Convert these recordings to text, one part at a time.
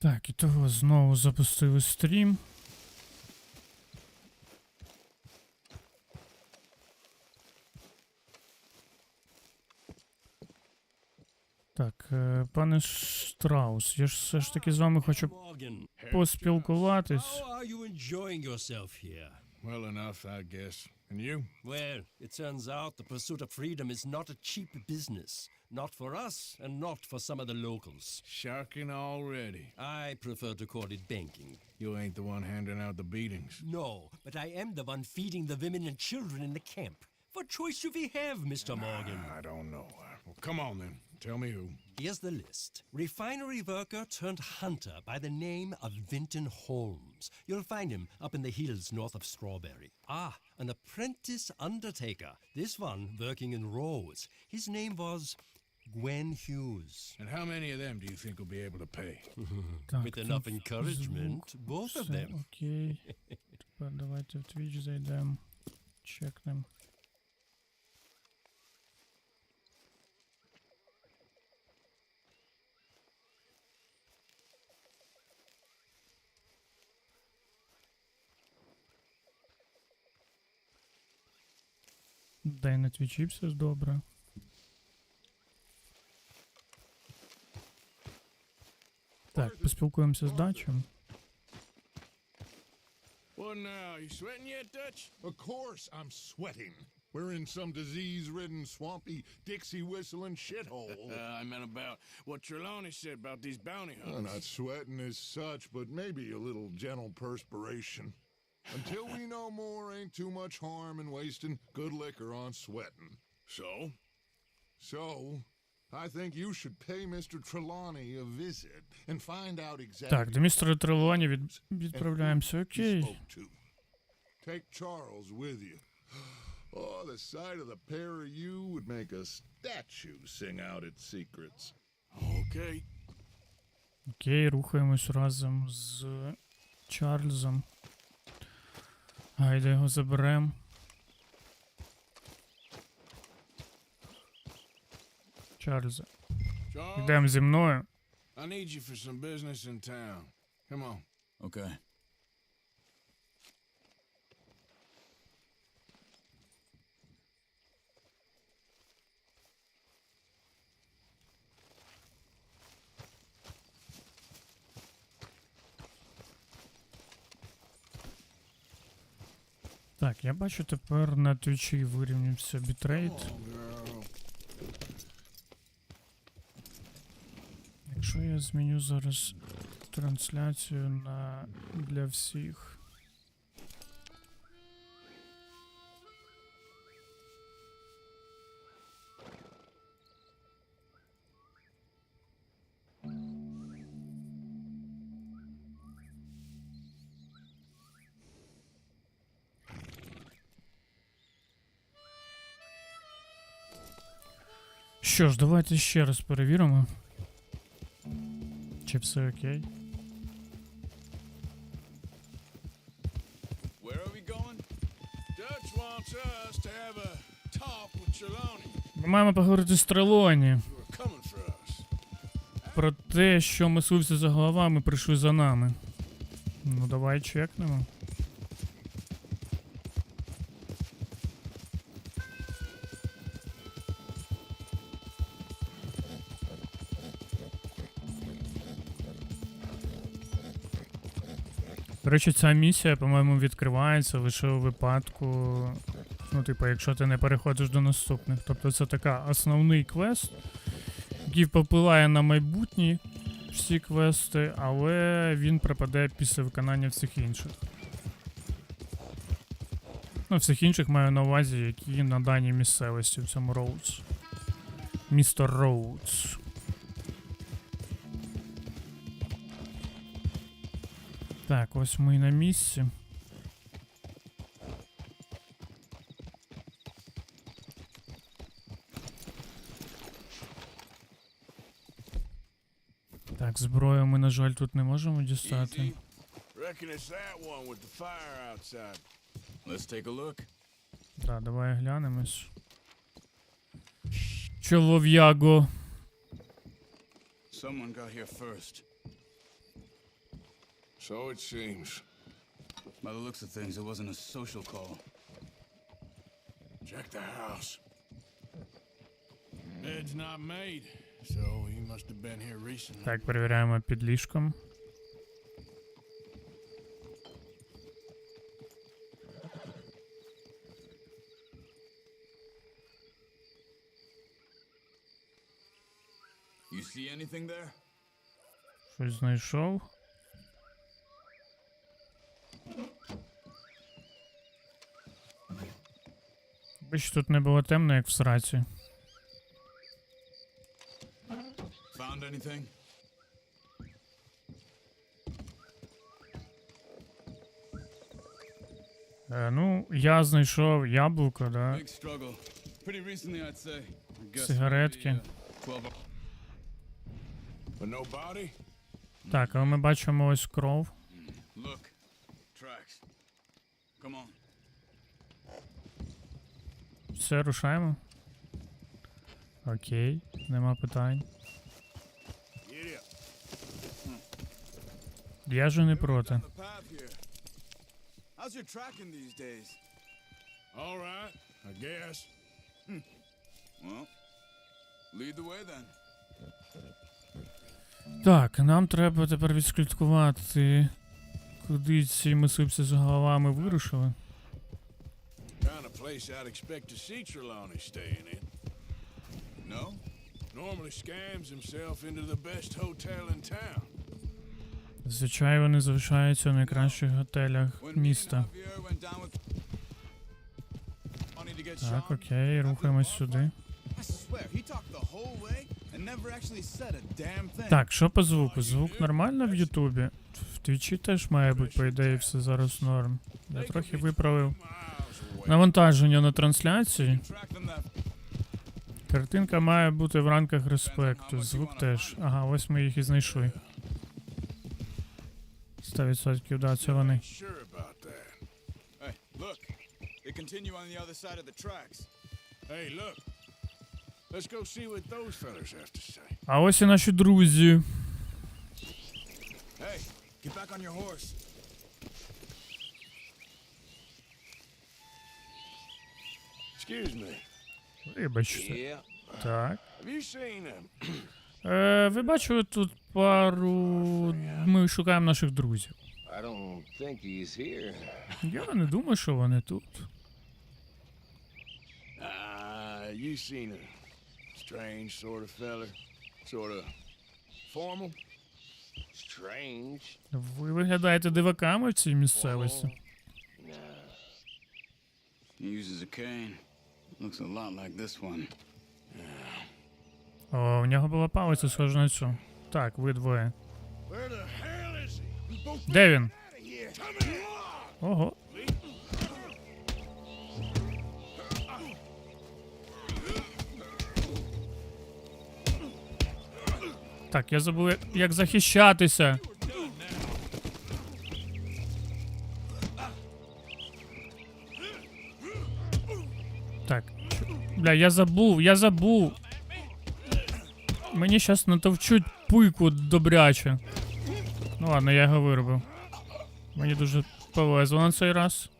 Так, і того знову запустили стрім. Так, е, пане Штраус, я ж все ж таки з вами хочу поспілкуватись. Well enough, I guess. And you? Well, it turns out the pursuit of freedom is not a cheap business. Not for us, and not for some of the locals. Sharking already. I prefer to call it banking. You ain't the one handing out the beatings. No, but I am the one feeding the women and children in the camp. What choice do we have, Mr. Ah, Morgan? I don't know. Well, come on then. Tell me who. Here's the list. Refinery worker turned hunter by the name of Vinton Holmes. You'll find him up in the hills north of Strawberry. Ah, an apprentice undertaker. This one working in Rhodes. His name was Gwen Hughes. And how many of them do you think will be able to pay? Так, With enough тут encouragement, звук, both of все them. Окей. Тепер давайте в Twitch зайдемо. Чекнемо. Дай на твічі все ж добре. Так, поспілкуємося з дачем. What now? You sweating yet, Dutch? Of course I'm sweating. We're in some disease-ridden, swampy, Dixie-whistling shithole. Uh, I meant about what Trelawney said about these bounty I'm hunters. not sweating as such, but maybe a little gentle perspiration. Until we know more, ain't too much harm in wasting good liquor on sweating. So? So, I think you should pay Mr. Trelawney a visit and find out exactly Так, до містера Трелоні від... and who відправляємося. he Окей. spoke to. Take Charles with you. Oh, the sight of the pair of you would make a statue sing out its secrets. Okay. Окей, рухаємось разом з Чарльзом. Гайда його заберем. Чарльзе, Charles, йдемо зі мною. I need you for some business in town. Come on. Okay. Так, я бачу тепер на твічі вирівнюється бітрейт. Якщо я зміню зараз трансляцію на для всіх. Що ж, давайте ще раз перевіримо. Чи все окей? Ми маємо поговорити з Трелоні про те, що мисливці за головами прийшли за нами. Ну, давай чекнемо. До речі, ця місія, по-моєму, відкривається лише у випадку. Ну, типу, якщо ти не переходиш до наступних. Тобто це така основний квест, який впливає на майбутні всі квести, але він припаде після виконання всіх інших. Ну, всіх інших маю на увазі, які на даній місцевості в цьому Роудс. Місто Роудс. Так, ось ми і на місці. Так, зброю ми, на жаль, тут не можемо дістати. Так, давай глянемось. Чолов'яго. Someone got here first. So it seems. By the looks of things, it wasn't a social call. Check the house. Bed's not made, so he must have been here recently. Так, перевіряємо під ліжком. You see anything there? Щось знайшов. Бач, тут не було темно, як в сраці. Found anything? Е, ну, я знайшов яблуко, да. Big struggle. Pretty recently, I'd say. Сигаретки. maybe, uh, 12 But no body? Так, але ми бачимо ось кров. Look. Tracks. Come on. Все, рушаємо. Окей, нема питань. Я же не проти. How's your tracking these days? All right, I guess. Well, lead the way then. Так, нам треба тепер відслідкувати, куди ці мисливці з головами вирушили. Place I'd expect to see Trelawney staying in. No? Normally scams himself into the best hotel in town. Зазвичай вони залишаються у найкращих готелях міста. Так, окей, рухаємось сюди. Так, що по звуку? Звук нормально в Ютубі? В Твічі теж має бути, по ідеї, все зараз норм. Я трохи виправив. Навантаження на трансляції. Картинка має бути в рамках респекту, звук теж. Ага, ось ми їх і знайшли. 100% да, це вони. А ось і наші друзі. Hey, get back on your horse. Excuse me. Вибачте. Yeah. Так. Е, ви бачили тут пару. Ми шукаємо наших друзів. Я не думаю, що вони тут. Ah, you seen a strange sort of feller. Sort of formal. Strange. Ви виглядаєте диваками в цій місцевості. He uses a cane. Looks a lot like this one. О, у нього була палиця, схожа на цю. Так, ви двоє. Where the hell is he? You both Де він? out of here. Come here. Ого. Так, я забув, як захищатися. Бля, я забув, я забув. Мені щас натовчуть пуйку добряче. Ну ладно, я його виробив. Мені дуже повезло на цей раз.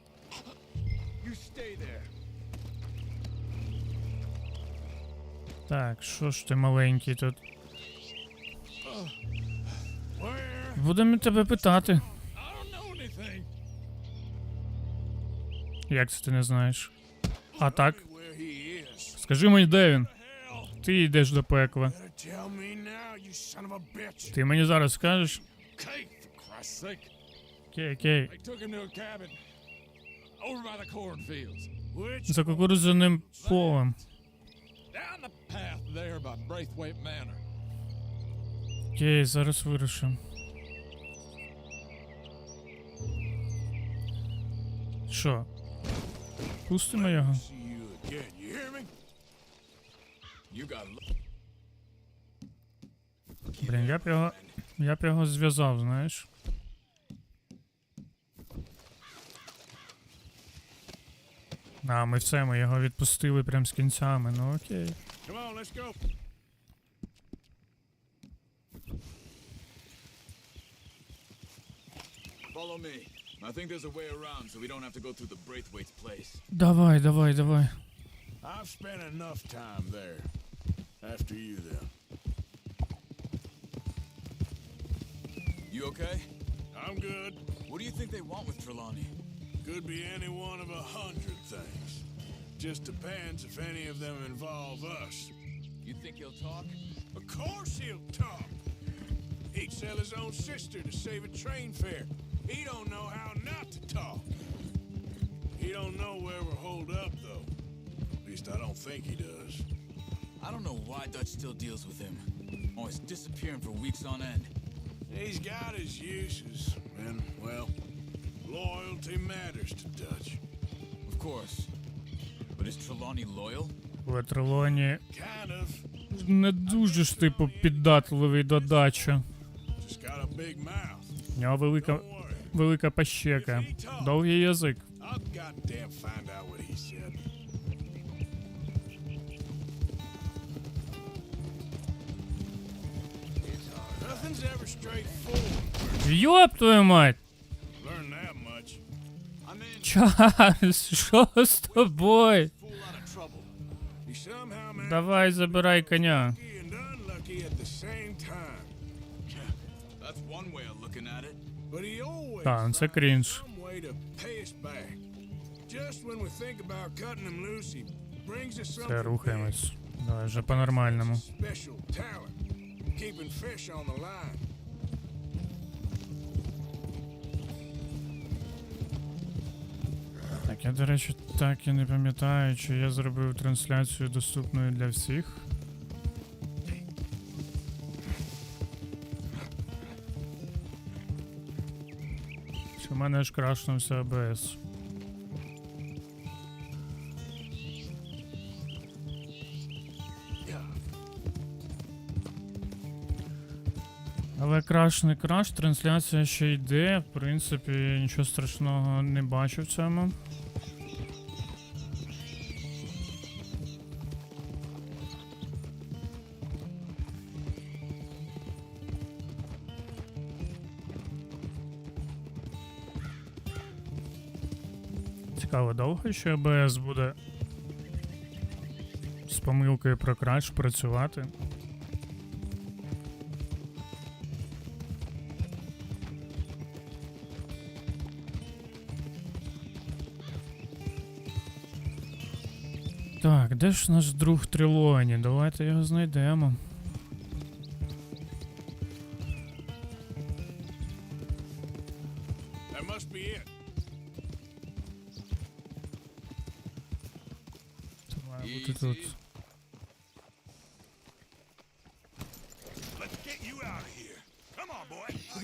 Так, що ж ти маленький тут? Будемо тебе питати. Як це ти не знаєш? А так? Скажи мені, де він? Ти йдеш до пекла. Ти мені зараз скажеш? Окей, окей. За кукурудзяним полем. Окей, зараз вирушимо. Що? Пустимо його? See you again. You hear me? You got Блін, я б його. Я б його зв'язав, знаєш. А, ми все, ми його відпустили прям з кінцями, ну окей. Давай, давай, давай. I've spent enough time there. After you, then. You okay? I'm good. What do you think they want with Trelawney? Could be any one of a hundred things. Just depends if any of them involve us. You think he'll talk? Of course he'll talk. He'd sell his own sister to save a train fare. He don't know how not to talk. He don't know where we're holed up, though. At least I don't think he does. I don't know why Dutch still deals with him. Always disappearing for weeks on end. He's got his uses, and, well, loyalty matters to Dutch. Of course. But is Trelawney loyal? Але Трелоні Kind of. не дуже ж типу піддатливий до дачі. Just got a big mouth. У нього велика, велика пащека, довгий язик. Йоп твою мать! Чарльз, що з тобою? Давай забирай коня. Та, ну це крінж. Все, рухаємось. Давай вже по-нормальному. Keeping fish on the line. Так, я, до речі, так і не пам'ятаю, чи я зробив трансляцію доступною для всіх. Чи мене ж крашнувся АБС? Але краш не краш, трансляція ще йде. В принципі, нічого страшного не бачу в цьому. Цікаво, довго ще АБС буде з помилкою про краш працювати. Де ж наш друг Трилоні? Давайте його знайдемо. Має бути тут.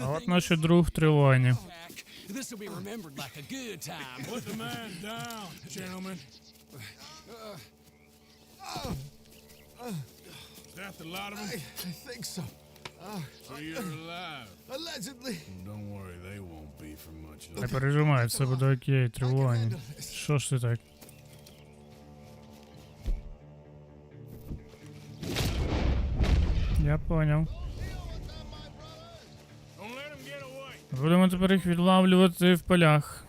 А от наш друг Трилоні. This will be remembered like a good time. Put the man down, gentlemen. Is that the lot of them? I think so. So you're alive. Allegedly. Don't worry, they won't be for much Не longer. пережимай, все буде окей, Трилоні. Що ж ти так? Я поняв. Будемо тепер їх відлавлювати в полях.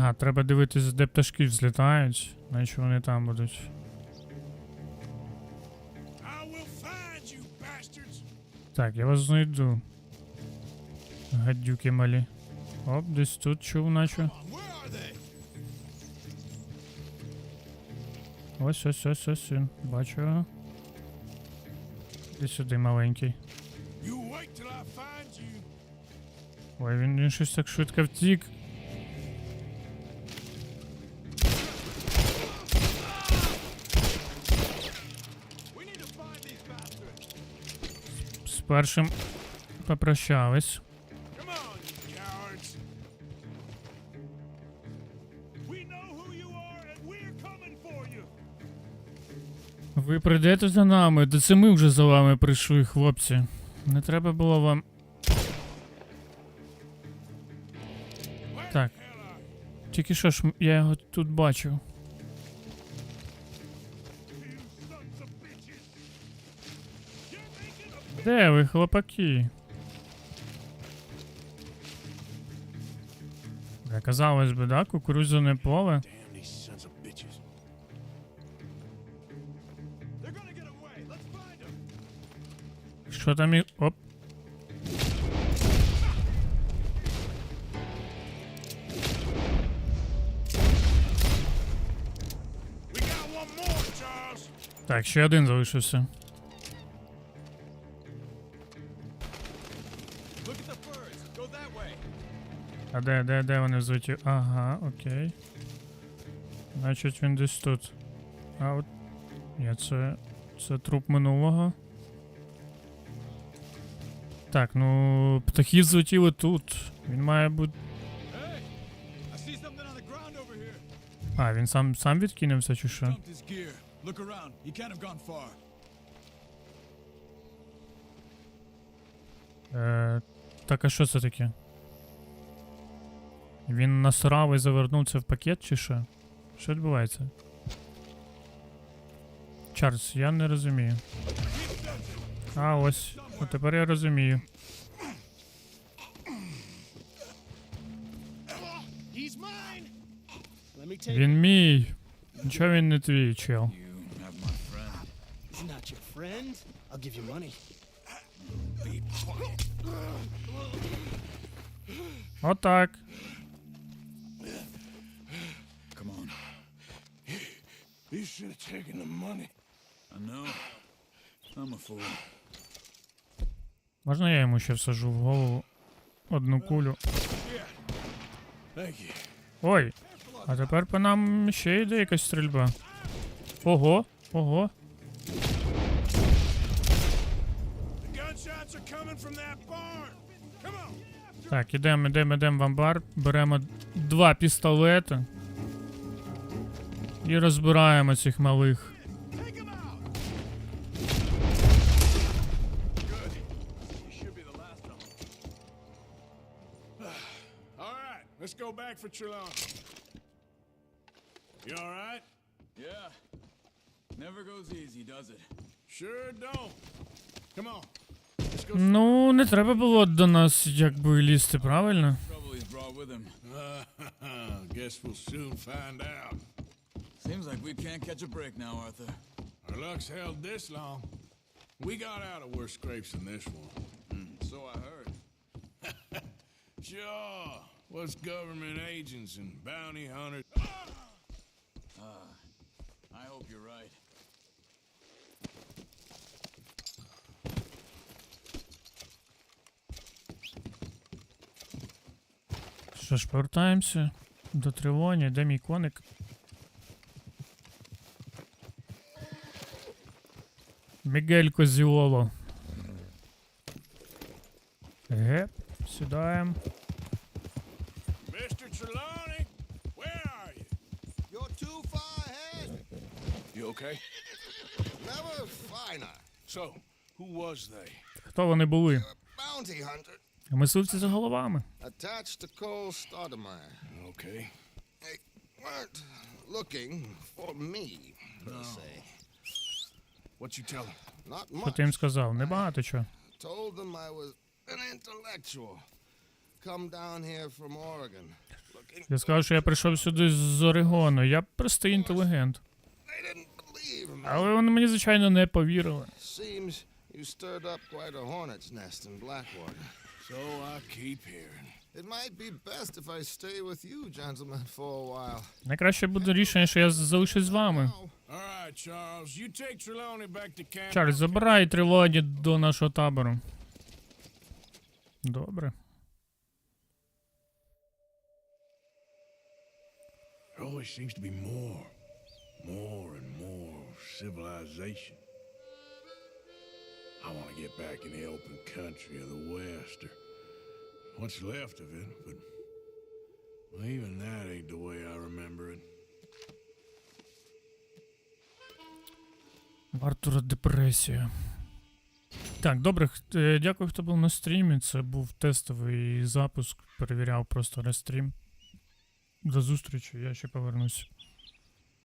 Ага, треба дивитися, де пташки взлітають, наче вони там будуть. You. Так, я вас знайду. Гадюки малі. Оп, десь тут чув, наче. Ось, ось, ось, ось він. Бачу. Іди сюди, маленький. Ой, він, він щось так швидко втік. For you. Ви прийдете за нами, де це ми вже за вами прийшли, хлопці. Не треба було вам. Так. Тільки що ж я його тут бачив. Де ви, хлопаки? Казалось би, да, кукурудзяне поле. Що там і. Оп. Так, ще один залишився. А де, де, де вони взлеті? Ага, окей. Значить він десь тут. А от. Ні, це. Це труп минулого. Так, ну. Птахи злетіли тут. Він має бути. А, він сам сам відкинувся чи що? Е, так, а що це таке? Він насрав і завернув це в пакет чи що? Що відбувається? Чарльз, я не розумію. А, ось. Ну тепер я розумію. Він мій. Нічого він не твій, чел. Отак. Come on. You should have taken the money. I know. I'm a fool. Можна я йому ще всажу в голову одну кулю. Ой. А тепер по нам ще йде якась стрільба. Ого, ого. The gunshots are coming from that barn. Come on. Так, ідемо, ідемо, ідемо в амбар, беремо два пістолети. І розбираємо цих малих. Let's go back for Trelawney. You? Yeah. Never goes easy, does it? Sure don't. Come on. Let's go. Ну, не треба було до нас якби лізти, правильно? Trouble he's brought with him. Guess we'll soon find out. Seems like we can't catch a break now, Arthur. Our luck's held this long. We got out of worse scrapes than this one. So I heard. Sure. What's government agents and bounty hunters? I hope you're right. Що ж, повертаємося до Трилоні, де мій коник? Мігель Козіоло. Геп, сідаємо. Mr. Trelawney, where are you? Too far ahead. You okay? Never finer. So, who was they? Хто вони були? Мисливці за головами. Attached to Cole Stoudemire. Okay. They weren't looking for me, per se. What you tell them? Not Що ти їм сказав? Небагато чого. Told them I was an intellectual. Come down here from Oregon. Looking Я сказав, що я прийшов сюди з Орегону. Я простий інтелігент. They didn't believe me. Але вони мені, звичайно, не повірили. Seems you stirred up quite a hornet's nest in Blackwater. So I keep hearing. It might be best if I stay with you, gentlemen, for a while. Найкраще буде рішення, що я залишусь з вами. Чарльз, забирай Трилоні до нашого табору. Добре. There always seems to be more, more and more civilization. I want to get back in the open country of the West, or what's left of it, but well, even that ain't the way I remember it. Артура депресія. Так, добре, е, дякую, хто був на стрімі. Це був тестовий запуск. Перевіряв просто рестрім. До зустрічі, я ще повернусь.